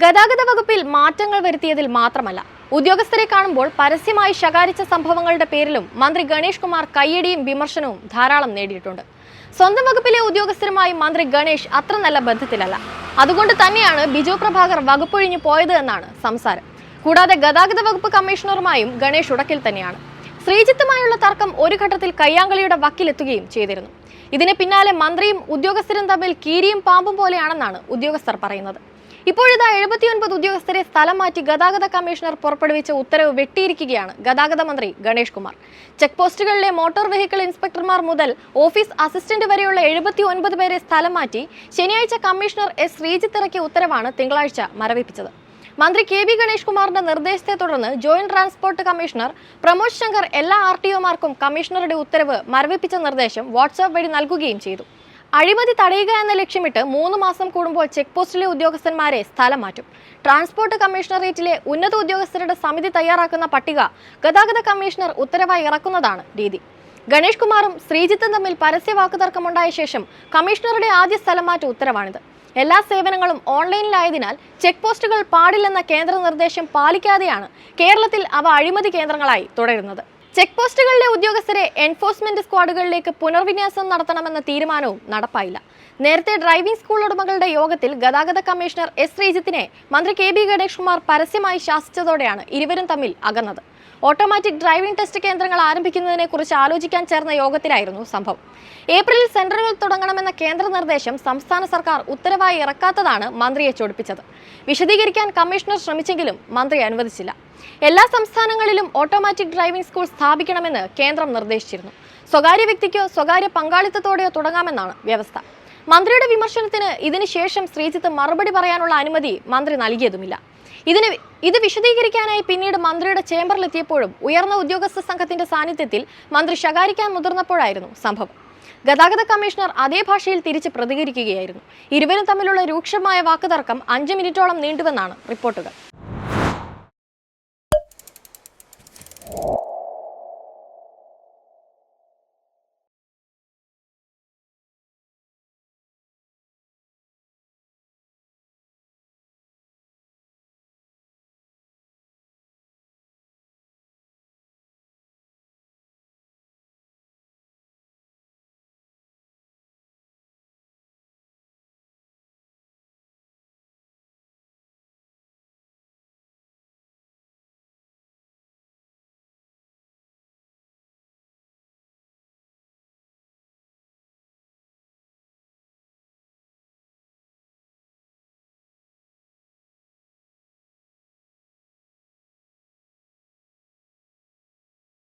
ഗതാഗത വകുപ്പിൽ മാറ്റങ്ങൾ വരുത്തിയതിൽ മാത്രമല്ല ഉദ്യോഗസ്ഥരെ കാണുമ്പോൾ പരസ്യമായി ശകാരിച്ച സംഭവങ്ങളുടെ പേരിലും മന്ത്രി ഗണേഷ് കുമാർ കയ്യടിയും വിമർശനവും ധാരാളം നേടിയിട്ടുണ്ട്. സ്വന്തം വകുപ്പിലെ ഉദ്യോഗസ്ഥരുമായി മന്ത്രി ഗണേഷ് അത്ര നല്ല ബന്ധത്തിലല്ല. അതുകൊണ്ട് തന്നെയാണ് ബിജു പ്രഭാകർ വകുപ്പൊഴിഞ്ഞു പോയത് എന്നാണ് സംസാരം. കൂടാതെ ഗതാഗത വകുപ്പ് കമ്മീഷണറുമായും ഗണേഷ് ഉടക്കിൽ തന്നെയാണ്. ശ്രീജിത്തുമായുള്ള തർക്കം ഒരു ഘട്ടത്തിൽ കയ്യാങ്കളിയുടെ വക്കിലെത്തുകയും ചെയ്തിരുന്നു. ഇതിന് പിന്നാലെ മന്ത്രിയും ഉദ്യോഗസ്ഥരും തമ്മിൽ കീരിയും പാമ്പും പോലെയാണെന്നാണ് ഉദ്യോഗസ്ഥർ പറയുന്നത്. ഇപ്പോഴിതാ എഴുപത്തിയൊൻപത് ഉദ്യോഗസ്ഥരെ സ്ഥലം മാറ്റി ഗതാഗത കമ്മീഷണർ പുറപ്പെടുവിച്ച ഉത്തരവ് വെട്ടിയിരിക്കുകയാണ് ഗതാഗത മന്ത്രി ഗണേഷ് കുമാർ. ചെക്ക് പോസ്റ്റുകളിലെ മോട്ടോർ വെഹിക്കിൾ ഇൻസ്പെക്ടർമാർ മുതൽ ഓഫീസ് അസിസ്റ്റന്റ് വരെയുള്ള എഴുപത്തി ഒൻപത് പേരെ സ്ഥലം മാറ്റി ശനിയാഴ്ച കമ്മീഷണർ എസ് ശ്രീജിത്ത് ഇറക്കിയ ഉത്തരവാണ് തിങ്കളാഴ്ച മരവിപ്പിച്ചത്. മന്ത്രി കെ ബി ഗണേഷ് കുമാറിന്റെ നിർദ്ദേശത്തെ തുടർന്ന് joint transport commissioner Pramod Shankar എല്ലാ ആർ ടി ഒമാർക്കും കമ്മീഷണറുടെ ഉത്തരവ് മരവിപ്പിച്ച നിർദ്ദേശം വാട്സാപ്പ് വഴി നൽകുകയും ചെയ്തു. അഴിമതി തടയുക എന്ന ലക്ഷ്യമിട്ട് മൂന്ന് മാസം കൂടുമ്പോൾ ചെക്ക് പോസ്റ്റിലെ ഉദ്യോഗസ്ഥന്മാരെ സ്ഥലം മാറ്റും. ട്രാൻസ്പോർട്ട് കമ്മീഷണറേറ്റിലെ ഉന്നത ഉദ്യോഗസ്ഥരുടെ സമിതി തയ്യാറാക്കുന്ന പട്ടിക ഗതാഗത കമ്മീഷണർ ഉത്തരവായി ഇറക്കുന്നതാണ് രീതി. ഗണേഷ് കുമാറും ശ്രീജിത്തും തമ്മിൽ പരസ്യ വാക്കുതർക്കമുണ്ടായ ശേഷം കമ്മീഷണറുടെ ആദ്യ സ്ഥലം മാറ്റ ഉത്തരവാണിത്. എല്ലാ സേവനങ്ങളും ഓൺലൈനിലായതിനാൽ ചെക്ക് പോസ്റ്റുകൾ പാടില്ലെന്ന കേന്ദ്ര നിർദ്ദേശം പാലിക്കാതെയാണ് കേരളത്തിൽ അവ അഴിമതി കേന്ദ്രങ്ങളായി തുടരുന്നത്. ചെക്ക് പോസ്റ്റുകളിലെ ഉദ്യോഗസ്ഥരെ എൻഫോഴ്സ്മെന്റ് സ്ക്വാഡുകളിലേക്ക് പുനർവിന്യാസം നടത്തണമെന്ന തീരുമാനവും നടപ്പായില്ല. നേരത്തെ ഡ്രൈവിംഗ് സ്കൂൾ ഉടമകളുടെ യോഗത്തിൽ ഗതാഗത കമ്മീഷണർ എസ് ശ്രീജിത്തിനെ മന്ത്രി കെ ബി ഗണേഷ് കുമാർ പരസ്യമായി ശാസിച്ചതോടെയാണ് ഇരുവരും തമ്മിൽ അകന്നത്. ഓട്ടോമാറ്റിക് ഡ്രൈവിംഗ് ടെസ്റ്റ് കേന്ദ്രങ്ങൾ ആരംഭിക്കുന്നതിനെ കുറിച്ച് ആലോചിക്കാൻ ചേർന്ന യോഗത്തിലായിരുന്നു സംഭവം. ഏപ്രിലിൽ സെന്ററുകൾ തുടങ്ങണമെന്ന കേന്ദ്ര നിർദ്ദേശം സംസ്ഥാന സർക്കാർ ഉത്തരവായി ഇറക്കാത്തതാണ് മന്ത്രിയെ ചൊടിപ്പിച്ചത്. വിശദീകരിക്കാൻ കമ്മീഷണർ ശ്രമിച്ചെങ്കിലും മന്ത്രി അനുവദിച്ചില്ല. എല്ലാ സംസ്ഥാനങ്ങളിലും ഓട്ടോമാറ്റിക് ഡ്രൈവിംഗ് സ്കൂൾ സ്ഥാപിക്കണമെന്ന് കേന്ദ്രം നിർദ്ദേശിച്ചിരുന്നു. സ്വകാര്യ വ്യക്തിക്കോ സ്വകാര്യ പങ്കാളിത്തത്തോടെയോ തുടങ്ങാമെന്നാണ് വ്യവസ്ഥ. മന്ത്രിയുടെ വിമർശനത്തിന് ഇതിനുശേഷം ശ്രീജിത്ത് മറുപടി പറയാനുള്ള അനുമതി മന്ത്രി നൽകിയതുമില്ല. ഇതിന് ഇത് വിശദീകരിക്കാനായി പിന്നീട് മന്ത്രിയുടെ ചേംബറിലെത്തിയപ്പോഴും ഉയർന്ന ഉദ്യോഗസ്ഥ സംഘത്തിന്റെ സാന്നിധ്യത്തിൽ മന്ത്രി ശകാരിക്കാൻ മുതിർന്നപ്പോഴായിരുന്നു സംഭവം. ഗതാഗത കമ്മീഷണർ അതേ ഭാഷയിൽ തിരിച്ച് പ്രതികരിക്കുകയായിരുന്നു. ഇരുവരും തമ്മിലുള്ള രൂക്ഷമായ വാക്കുതർക്കം അഞ്ച് മിനിറ്റോളം നീണ്ടുവെന്നാണ് റിപ്പോർട്ടുകൾ.